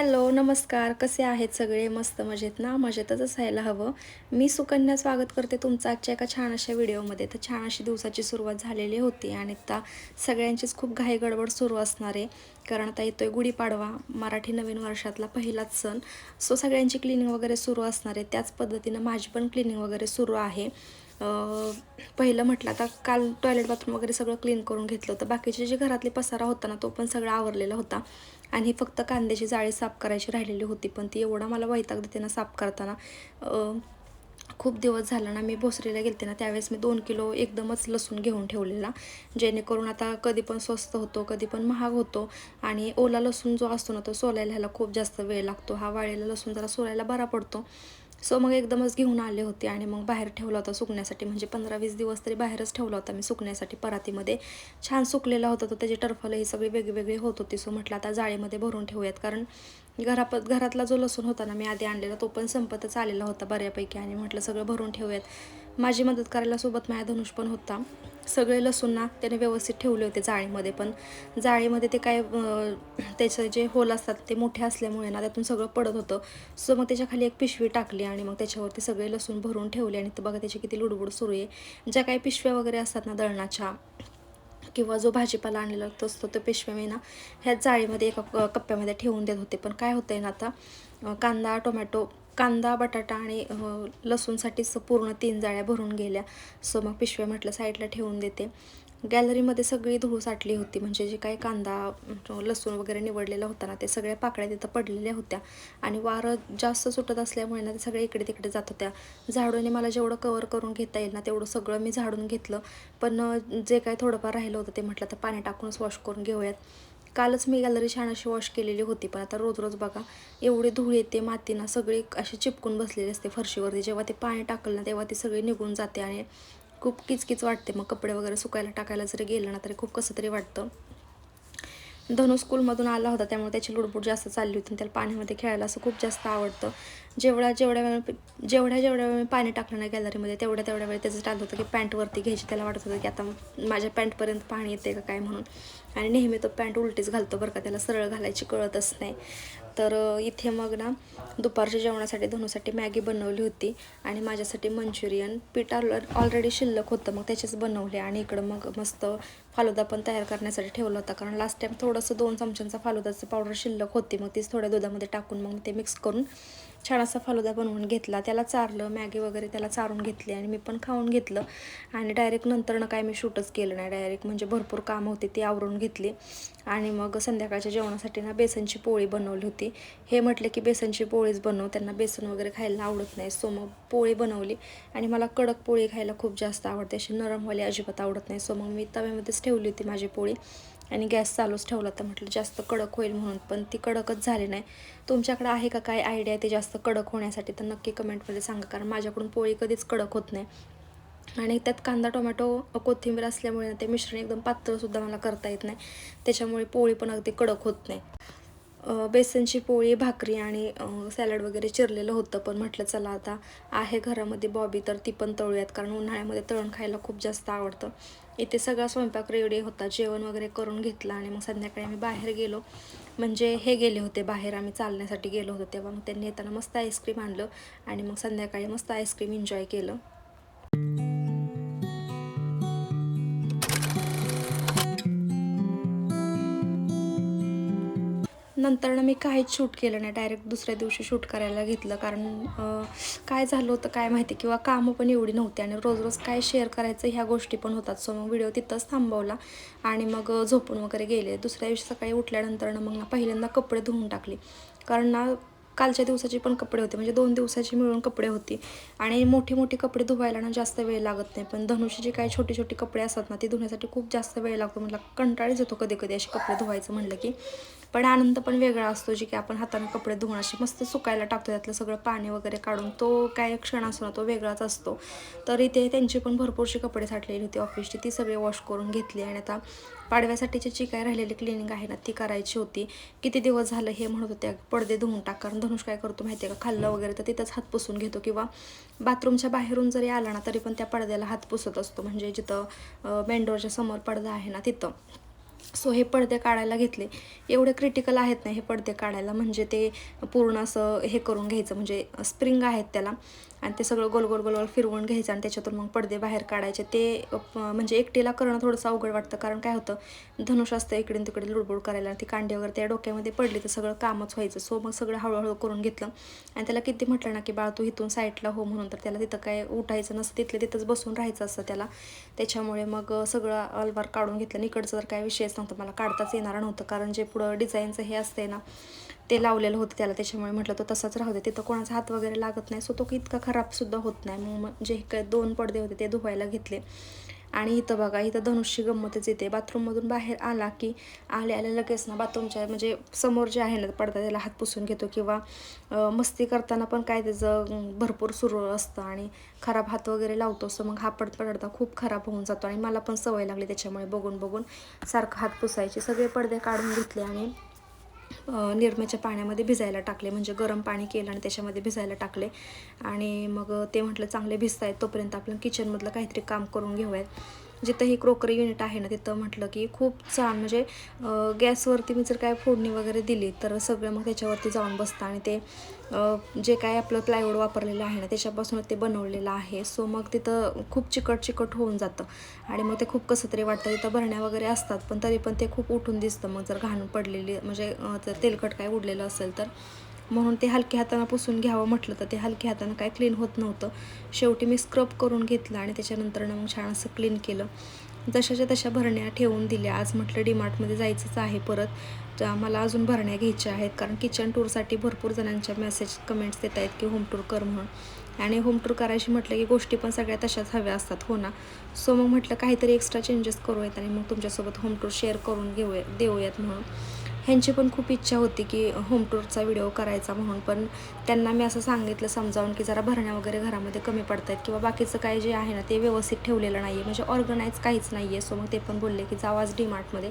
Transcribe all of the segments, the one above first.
Hello नमस्कार. कसे आहेत सगळे? मस्त मजेत ना? मजेतच असायला हवं. मी सुकन्या स्वागत करते तुमचं आजच्या एका छान अशा व्हिडिओमध्ये. तर छान अशी दिवसाची सुरुवात झालेली होती आणि आता सगळ्यांचीच खूप घाई गडबड सुरू असणार आहे. कारण आता येतोय गुढीपाडवा मराठी नवीन वर्षातला पहिलाच सण. सो सगळ्यांची क्लिनिंग वगैरे सुरू असणार आहे. त्याच पद्धतीनं माझी पण क्लिनिंग वगैरे सुरू आहे. पहिलं म्हटलं आता काल टॉयलेट बाथरूम वगैरे सगळं क्लीन करून घेतलं होतं. बाकीचे जे घरातले पसारा होता ना तो पण सगळा आवरलेला होता. आणि फक्त कांद्याची जाळी साफ करायची राहिलेली होती पण ती एवढा मला वैताग देते ना साफ करताना खूप दिवस झाला ना मी भोसरीला गेलते ना त्यावेळेस मी दोन किलो एकदमच लसूण घेऊन ठेवलेला जेणेकरून आता कधी पण स्वस्त होतो कधी पण महाग होतो आणि ओला लसूण जो असतो ना तो सोलायला ह्याला खूप जास्त वेळ लागतो. हा वाळलेला लसूण जरा सोलायला बरा पडतो. सो मग एकदमच घेऊन आले होते आणि मग बाहेर ठेवला होता सुकण्यासाठी. म्हणजे पंधरा वीस दिवस तरी बाहेरच ठेवला होता मी सुकण्यासाठी परातीमध्ये. छान सुकलेला होता तो त्याची टर्फलं ही सगळी वेगवेगळी होत होती. सो म्हटलं आता जाळीमध्ये भरून ठेवूयात. कारण घराप घरातला जो लसूण होता ना मी आधी आणलेला तो पण संपतच आलेला होता बऱ्यापैकी. आणि म्हटलं सगळं भरून ठेवूयात. माझी मदत करायला सोबत माझ्या धनुष पण होता. सगळे लसूण ना त्याने व्यवस्थित ठेवले होते जाळीमध्ये. पण जाळीमध्ये ते काय त्याचे त्याचं जे होल असतात ते मोठे असल्यामुळे ना त्यातून सगळं पडत होतं. सो मग त्याच्याखाली एक पिशवी टाकली आणि मग त्याच्यावरती सगळे लसूण भरून ठेवले. आणि बघा त्याची किती लुडबुड सुरू आहे. ज्या काही पिशव्या वगैरे असतात ना दळणाच्या किंवा जो भाजीपाला आणलेला असतो तो पिशव्या मी ना ह्या जाळीमध्ये एका क- कप्प्यामध्ये ठेवून देत होते. पण काय होतं आहे ना आता कांदा टोमॅटो कांदा बटाटा आणि लसूणसाठीच पूर्ण तीन जाळ्या भरून गेल्या. सो मग पिशव्या म्हटलं साईडला ठेवून देते. गॅलरीमध्ये सगळी धूळ साठली होती. म्हणजे जे काही कांदा लसूण वगैरे निवडलेला होता ना ते सगळ्या पाकळ्या तिथं पडलेल्या होत्या. आणि वारं जास्त सुटत असल्यामुळे ना ते सगळे इकडे तिकडे जात होत्या. झाडूने मला जेवढं कवर करून घेता येईल ना तेवढं सगळं मी झाडून घेतलं. पण जे काही थोडंफार राहिलं होतं ते म्हटलं तर पाणी टाकूनच वॉश करून घेऊयात. कालच मी गॅलरी छान अशी वॉश केलेली होती पण आता रोज रोज बघा एवढी धूळ येते माती ना सगळी अशी चिपकून बसलेली असते फरशीवरती. जेव्हा ते पाणी टाकलं ना तेव्हा ती सगळी निघून जाते आणि खूप किचकिच वाटते. मग कपडे वगैरे सुकायला टाकायला जरी गेलं ना तरी खूप कसं तरी वाटतं. धनु स्कूलमधून आला होता त्यामुळे त्याची लुडबुड जास्त चालली होती आणि त्याला पाण्यामध्ये खेळायला असं खूप जास्त आवडतं. जेवढ्या जेवढ्या वेळ जेवढ्या जेवढ्या वेळ मी पाणी टाकलं ना गॅलरीमध्ये तेवढ्या तेवढ्या वेळ त्याचं चालत होतं की पॅन्टवरती घ्यायची त्याला वाटत होतं की आता माझ्या पॅन्टपर्यंत पाणी येते का काय म्हणून. आणि नेहमी तो पॅन्ट उलटीच घालतो बरं का त्याला सरळ घालायची कळतच नाही. तर इथे मग ना दुपारच्या जेवणासाठी धनूसाठी मॅगी बनवली होती आणि माझ्यासाठी मंचुरियन पीठ ऑल ऑलरेडी शिल्लक होतं मग त्याचेच बनवले आणि इकडं मग मस्त फालुदा पण तयार करण्यासाठी ठेवलं होता. कारण लास्ट टाईम थोडंसं दोन चमच्यांचा फालुदाचं पावडर शिल्लक होती मग तीच थोड्या दुधामध्ये टाकून मग ते मिक्स करून छान असा फालुदा बनवून घेतला. त्याला चारलं मॅगी वगैरे त्याला चारून घेतली आणि मी पण खाऊन घेतलं. आणि डायरेक्ट नंतरनं काय मी शूटच केलं नाही. डायरेक्ट म्हणजे भरपूर काम होते ती आवरून घेतली. आणि मग संध्याकाळच्या जेवणासाठी ना बेसनची पोळी बनवली होती. हे म्हटले की बेसनची पोळीच बनव त्यांना बेसन वगैरे खायला आवडत नाही. सो मग पोळी बनवली. आणि मला कडक पोळी खायला खूप जास्त आवडते. अशी नरमवाली अजिबात आवडत नाही. सो मग मी तव्यामध्येच ठेवली होती माझी पोळी. आणि गॅस चालूच ठेवला तर म्हटलं जास्त कडक होईल म्हणून पण ती कडकच झाली नाही. तुमच्याकडे आहे का काय आयडिया ते जास्त कडक होण्यासाठी? तर नक्की कमेंटमध्ये सांगा कारण माझ्याकडून पोळी कधीच कडक होत नाही. आणि त्यात कांदा टोमॅटो कोथिंबीर असल्यामुळे ते मिश्रण एकदम पातळसुद्धा मला करता येत नाही. त्याच्यामुळे पोळी पण अगदी कडक होत नाही. बेसनची पोळी भाकरी आणि सॅलड वगैरे चिरलेलं होतं. पण म्हटलं चला आता आहे घरामध्ये बॉबी तर ती पण तळूयात. कारण उन्हाळ्यामध्ये तळण खायला खूप जास्त आवडतं. इथे सगळा स्वयंपाक रेडी होता. जेवण वगैरे करून घेतलं आणि मग संध्याकाळी आम्ही बाहेर गेलो. म्हणजे हे गेले होते बाहेर. आम्ही चालण्यासाठी गेलो होतो तेव्हा. मग त्यांनी येताना मस्त आईस्क्रीम आणलं आणि मग संध्याकाळी मस्त आईस्क्रीम एन्जॉय केलं. नंतर ना मी काहीच शूट केलं नाही. डायरेक्ट दुसऱ्या दिवशी शूट करायला घेतलं. कारण काय झालं होतं काय माहिती किंवा कामं पण एवढी नव्हती. आणि रोज रोज काय शेअर करायचं ह्या गोष्टी पण होतात. सो मग व्हिडिओ तिथंच थांबवला. आणि मग झोपून वगैरे गेले. दुसऱ्या दिवशी सकाळी उठल्यानंतर ना मग ना पहिल्यांदा कपडे धुवून टाकले. कारण ना कालच्या दिवसाचे पण कपडे होते. म्हणजे दोन दिवसाची मिळून कपडे होती. आणि मोठे मोठे कपडे धुवायला ना जास्त वेळ लागत नाही. पण धनुष्य काही छोटे छोटे कपडे असतात ना ते धुण्यासाठी खूप जास्त वेळ लागतो. म्हटलं कंटाळीच येतो कधी कधी असे कपडे धुवायचं म्हणलं की. पण आनंद पण वेगळा असतो जे की आपण हाताने कपडे धुवून असे मस्त सुकायला टाकतो त्यातलं सगळं पाणी वगैरे काढून तो काय क्षण असतो ना तो वेगळाच असतो. तर इथे त्यांची पण भरपूरशी कपडे साठलेली होती ऑफिसची ती सगळी वॉश करून घेतली आणि आता पाडव्यासाठीची जी काय राहिलेली क्लिनिंग आहे ना ती करायची होती. किती दिवस झालं हे म्हणत होत्या पडदे धुवून टाक कारण धनुष काय करतो माहिती आहे का खाल्लं वगैरे तर तिथंच हात पुसून घेतो किंवा बाथरूमच्या बाहेरून जरी आला ना तरी पण त्या पडद्याला हात पुसत असतो. म्हणजे जिथं मेंडोरच्या समोर पडदा आहे ना तिथं. सो हे पडदे काढायला घेतले. एवढे क्रिटिकल आहेत ना हे पडदे काढायला. म्हणजे ते पूर्ण असं हे करून घ्यायचं. म्हणजे स्प्रिंग आहेत त्याला. आणि ते सगळं गोल गोल गोल फिरवून घ्यायचं आणि त्याच्यातून मग पडदे बाहेर काढायचे. ते म्हणजे एकटीला करणं थोडंसं अवघड वाटतं. कारण काय होतं धनुष असतं इकडे तिकडे लुडबुड करायला ती कांडी वगैरे त्या डोक्यामध्ये पडली तर सगळं कामच व्हायचं. सो मग सगळं हळूहळू करून घेतलं. आणि त्याला किती म्हटलं ना की बाळ तू इथून साईडला हो म्हणून. तर त्याला तिथं काय उठायचं नसतं. तिथले तिथंच बसून राहायचं असतं त्याला. त्याच्यामुळे मग सगळं अलवार काढून घेतलं. आणि इकडचं जर काय विषय विषयच नव्हतं. मला काढताच येणार नव्हतं. कारण जे पुढं डिझाईनचं हे असते ना ते लावलेलं होतं त्याला. त्याच्यामुळे म्हटलं तो तसाच राहू दे. तिथं कोणाचा हात वगैरे लागत नाही. सो तो इतका खराबसुद्धा होत नाही. मग जे दोन पडदे होते ते धुवायला घेतले. आणि इथं बघा इथं धनुष्य गंमतच येते. बाथरूममधून बाहेर आला की आले आले लगेच ना बाथरूमच्या म्हणजे समोर जे आहे ना पडदा त्याला हात पुसून घेतो किंवा मस्ती करताना पण काय त्याचं भरपूर सुरू असतं आणि खराब हात वगैरे लावतो. असं मग हा पड पडदा खूप खराब होऊन जातो आणि मला पण सवय लागली त्याच्यामुळे बघून बघून सारखं हात पुसायचे. सगळे पडदे काढून घेतले आणि निरम्याच्या पाण्यामध्ये भिजायला टाकले. म्हणजे गरम पाणी केलं आणि त्याच्यामध्ये भिजायला टाकले. आणि मग ते म्हटलं चांगले भिजत आहेत तोपर्यंत आपण किचनमधलं काहीतरी काम करून घेऊयात. जिथं ही क्रोकरी युनिट आहे ना तिथं म्हटलं की खूप छान. म्हणजे गॅसवरती मी जर काय फोडणी वगैरे दिली तर सगळं मग त्याच्यावरती जाऊन बसतं आणि ते जे काय आपलं प्लायवूड वापरलेलं आहे ना त्याच्यापासून ते बनवलेलं आहे. सो मग तिथं खूप चिकट चिकट होऊन जातं. आणि मग ते खूप कसं तरी वाटतं तिथं भरण्या वगैरे असतात पण तरी पण ते खूप उठून दिसतं. मग जर घाण पडलेली म्हणजे तेलकट काय उडलेलं असेल तर. म्हणून ते हलक्या हातानं पुसून घ्यावं म्हटलं तर ते हलक्या हातानं काय क्लीन होत नव्हतं. शेवटी मी स्क्रब करून घेतलं आणि त्याच्यानंतर मग छान असं क्लीन केलं. जशाच्या तशा भरण्या ठेवून दिल्या. आज म्हटलं डीमार्टमध्ये जायचंच आहे परत. मला अजून भरण्या घ्यायच्या आहेत. कारण किचन टूरसाठी भरपूर जणांच्या मेसेज कमेंट्स देत आहेत की होम टूर कर म्हणून. आणि होम टूर करायची म्हटलं की गोष्टी पण सगळ्या तशाच हव्या असतात. हो ना? सो मग म्हटलं काहीतरी एक्स्ट्रा चेंजेस करूयात आणि मग तुमच्यासोबत होम टूर शेअर करून घेऊया देऊयात म्हणून. ह्यांची पण खूप इच्छा होती की होम टूरचा व्हिडिओ करायचा म्हणून. पण त्यांना मी असं सांगितलं समजावून की जरा भरण्या वगैरे घरामध्ये कमी पडत आहेत किंवा बाकीचं काय जे आहे ना ते व्यवस्थित ठेवलेलं नाही आहे म्हणजे ऑर्गनाईज काहीच नाही आहे सो मग ते पण बोलले की जाऊ आज डीमार्टमध्ये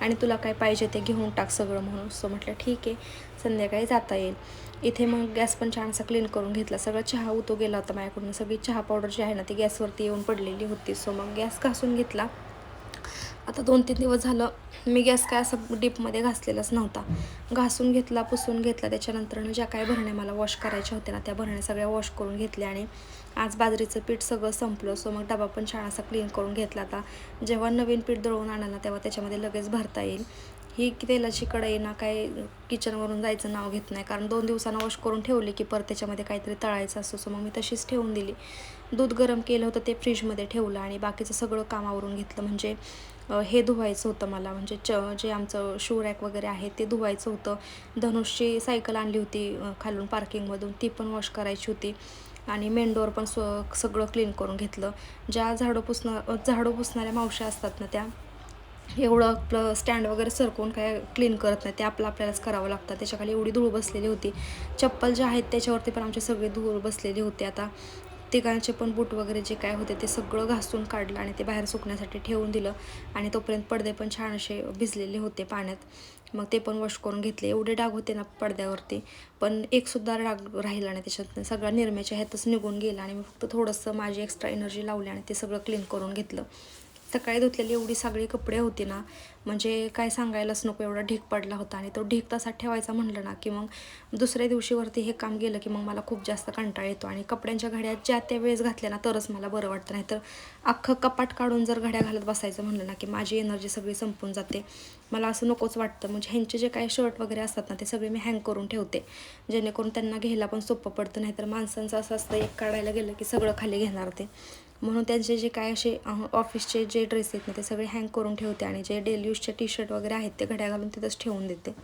आणि तुला काय पाहिजे ते घेऊन टाक सगळं म्हणून. सो म्हटलं ठीक आहे संध्याकाळी जाता येईल. इथे मग गॅस पण छान असा क्लीन करून घेतला. सगळं चहा उतो गेला होता माझ्याकडून. सगळी चहा पावडर जी आहे ना ती गॅसवरती येऊन पडलेली होती. सो मग गॅस घासून घेतला. आता दोन तीन दिवस झालं मी गॅस काय असं डीपमध्ये घासलेलाच नव्हता. घासून घेतला पुसून घेतला त्याच्यानंतर ज्या काय भरण्या मला वॉश करायच्या होत्या ना त्या भरण्या सगळ्या वॉश करून घेतल्या आणि आज बाजरीचं पीठ सगळं संपलं. सो मग डबा पण छान असा क्लीन करून घेतला आता. जेव्हा नवीन पीठ दळून आणलं ना तेव्हा त्याच्यामध्ये लगेच भरता येईल. ही तेलाची कढई ना काय किचनवरून जायचं नाव घेत नाही. कारण दोन दिवसानं वॉश करून ठेवली की परत त्याच्यामध्ये काहीतरी तळायचं असतो. सो मग मी तशीच ठेवून दिली. दूध गरम केलं होतं ते फ्रीजमध्ये ठेवलं आणि बाकीचं सगळं कामावरून घेतलं. म्हणजे हे धुवायचं होतं मला. म्हणजे च जे आमचं शू रॅक वगैरे आहे ते धुवायचं होतं. धनुषची सायकल आणली होती खालून पार्किंगमधून ती पण वॉश करायची होती. आणि मेंडोर पण स्व सगळं क्लीन करून घेतलं. ज्या झाडं पुसणं झाडं पुसणाऱ्या मावश्या असतात ना त्या एवढं आपलं स्टँड वगैरे सरकवून काय क्लीन करत नाही. ते आपलं आपल्यालाच करावं लागतं. त्याच्याखाली एवढी धूळ बसलेली होती. चप्पल जे आहेत त्याच्यावरती पण आमचे सगळे धूळ बसलेली होती आता. तिघांचे पण बूट वगैरे जे काय होते ते सगळं घासून काढलं आणि ते बाहेर सुकण्यासाठी ठेवून दिलं. आणि तोपर्यंत पडदे पण छान असे भिजलेले होते पाण्यात. मग ते पण वॉश करून घेतले. एवढे डाग होते ना पडद्यावरती. पण एकसुद्धा डाग राहिला नाही त्याच्यात सगळ्या निरम्याच्या ह्यातच निघून गेला आणि मी फक्त थोडंसं माझी एक्स्ट्रा एनर्जी लावली आणि ते सगळं क्लीन करून घेतलं. सकाळी धुतलेली एवढी सगळी कपडे होती ना म्हणजे काय सांगायलाच नको एवढा ढीक पडला होता आणि तो ढीक तसा ठेवायचा म्हणलं ना की मग दुसऱ्या दिवशीवरती हे काम गेलं की मग मला खूप जास्त कंटाळा येतो आणि कपड्यांच्या घड्या ज्या त्या वेळेस घातल्या ना तरच मला बरं वाटतं. नाही तर अख्खं कपाट काढून जर घड्या घालत बसायचं म्हणलं ना की माझी एनर्जी सगळी संपून जाते. मला असं नकोच वाटतं. म्हणजे ह्यांचे जे काही शर्ट वगैरे असतात ना ते सगळे मी हँग करून ठेवते. जेणेकरून त्यांना घ्यायला पण सोपं पडतं. नाही तर माणसांचं असं असतं एक काढायला गेलं की सगळं खाली घेणार ते. म्हणून त्यांचे जे काय असे ऑफिसचे जे ड्रेस आहेत ना ते सगळे हँग करून ठेवते आणि जे डेली यूजचे टी शर्ट वगैरे आहेत ते घड्या घालून तिथंच ठेवून देते.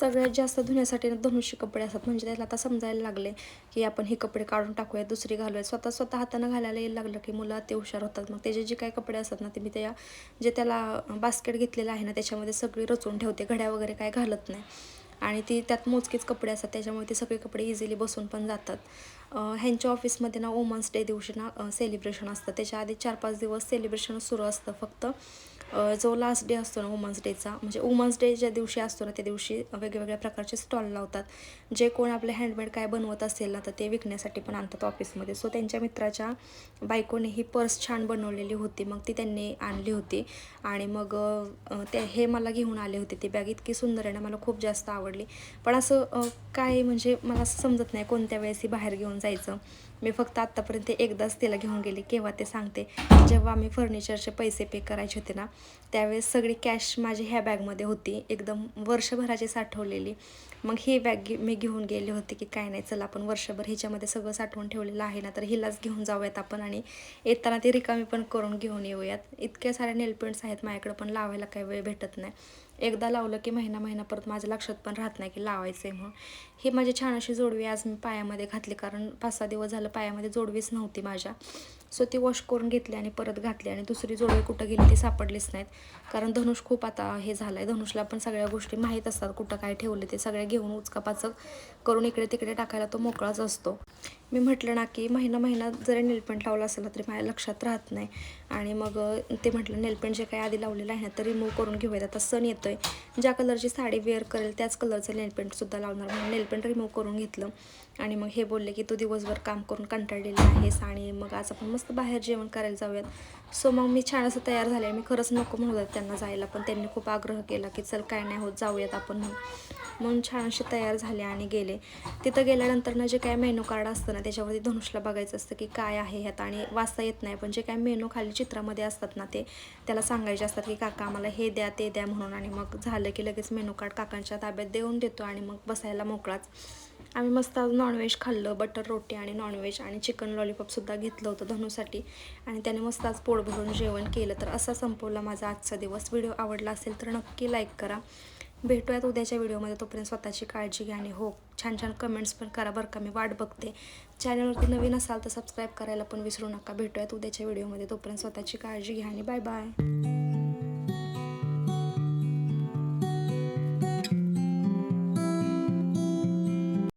सगळ्यात जास्त धुण्यासाठी ना धनुष्य कपडे असतात. म्हणजे त्याला आता समजायला लागले की आपण हे कपडे काढून टाकूया दुसरी घालूया स्वतः स्वतः हातानं घालायला यायला लागलं की मुलं ते हुशार होतात. मग त्याचे जे काही कपडे असतात ना ते मी त्या जे त्याला बास्केट घेतलेलं आहे ना त्याच्यामध्ये सगळी रचून ठेवते. घड्या वगैरे काय घालत नाही. आणि ती त्यात मोजकेच कपडे असतात त्याच्यामुळे ते सगळे कपडे इझिली बसून पण जातात. ह्यांच्या ऑफिसमध्ये ना वुमन्स डे दिवशी ना सेलिब्रेशन असतं. त्याच्या आधी चार पाच दिवस सेलिब्रेशन सुरू असतं फक्त. जो लास्ट डे असतो ना वुमन्स डेचा म्हणजे वुमन्स डे ज्या दिवशी असतो ना त्या दिवशी वेगवेगळ्या प्रकारचे स्टॉल लावतात. जे कोण आपले हँडमेड काय बनवत असेल ना तर ते विकण्यासाठी पण आणतात ऑफिसमध्ये सो त्यांच्या मित्राच्या बायकोने ही पर्स छान बनवलेली होती. मग ती त्यांनी आणली होती. आणि मग ते हे मला घेऊन आले होते. ती बॅग इतकी सुंदर आहे ना मला खूप जास्त आवडली. पण असं काय म्हणजे मला असं समजत नाही कोणत्या वेळेस ही बाहेर घेऊन जायचं. मी फक्त आत्तापर्यंत एकदाच तिला घेऊन गेले. केव्हा ते सांगते जेव्हा आम्ही फर्निचरचे पैसे पे करायचे होते ना त्यावेळेस सगळी कॅश माझी ह्या बॅगमध्ये होती. एकदम वर्षभराची साठवलेली. मग ही बॅग घे मी घेऊन गेले होते की काय नाही चला आपण वर्षभर ह्याच्यामध्ये सगळं साठवून ठेवलेलं आहे ना तर हिलाच घेऊन जाऊयात आपण आणि येताना ती रिकामी पण करून घेऊन येऊयात. इतक्या साऱ्या नेलपेंट्स आहेत माझ्याकडे पण लावायला काही वेळ भेटत नाही. एकदा लावलं की महिना महिना परत माझ्या लक्षात पण राहत नाही की लावायचं आहे म्हणून. ही माझी छान अशी जोडवी आज मी पायामध्ये घातली कारण पाच सहा दिवस झालं पायामध्ये जोडवीच नव्हती माझ्या. सो ती वॉश करून घेतली आणि परत घातली आणि दुसरी जोडे कुठं गेली ती सापडलीच नाहीत. कारण धनुष खूप आता हे झालं आहे धनुषला पण सगळ्या गोष्टी माहीत असतात. कुठं काय ठेवले ते सगळ्या घेऊन उचकापाचक करून इकडे तिकडे टाकायला तो मोकळाच असतो. मी म्हटलं ना की महिना महिना जरी नेलपेंट लावला असेल ना तरी माझ्या लक्षात राहत नाही. आणि मग ते म्हटलं नेलपेंट जे काही आधी लावलेलं आहे ना तर रिमूव्ह करून घेऊयात. आता सण येतो आहे ज्या कलरची साडी वेअर करेल त्याच कलरचं नेलपेंटसुद्धा लावणार. म्हणून नेलपेंट रिमूव्ह करून घेतलं. आणि मग हे बोलले की तू दिवसभर काम करून कंटाळलेला आहेस आणि मग आज आपण मस्त बाहेर जेवण करायला जाऊयात. सो मग मी छान असं तयार झाले. मी खरंच नको म्हणत होते त्यांना जायला पण त्यांनी खूप आग्रह केला की चल काय नाही होत जाऊयात आपण म्हणून. म्हणून छान असे तयार झाले आणि गेले. तिथं गेल्यानंतर ना जे काय मेनू कार्ड असतं ना त्याच्यावरती धनुषला बघायचं असतं की काय आहे ह्यात? आणि वाचता येत नाही पण जे काय मेनू खाली चित्रामध्ये असतात ना ते त्याला सांगायचे असतात की काका आम्हाला हे द्या ते द्या म्हणून. आणि मग झालं की लगेच मेनू कार्ड काकांच्या ताब्यात देऊन देतो आणि मग बसायला मोकळाच. आम्ही मस्त आज नॉनव्हेज खाल्लं बटर रोटी आणि नॉनव्हेज आणि चिकन लॉलीपॉपसुद्धा घेतलं होतं धनुसाठी. आणि त्याने मस्त आज पोट भरून जेवण केलं. तर असा संपवला माझा आजचा दिवस. व्हिडिओ आवडला असेल तर नक्की लाईक करा. भेटूयात उद्याच्या व्हिडिओमध्ये. तोपर्यंत स्वतःची काळजी घ्या आणि हो छान छान कमेंट्स पण करा बरं का. मी वाट बघते. चॅनलवरती नवीन असाल तर सबस्क्राईब करायला पण विसरू नका. भेटूयात उद्याच्या व्हिडिओमध्ये. तोपर्यंत स्वतःची काळजी घ्या आणि बाय बाय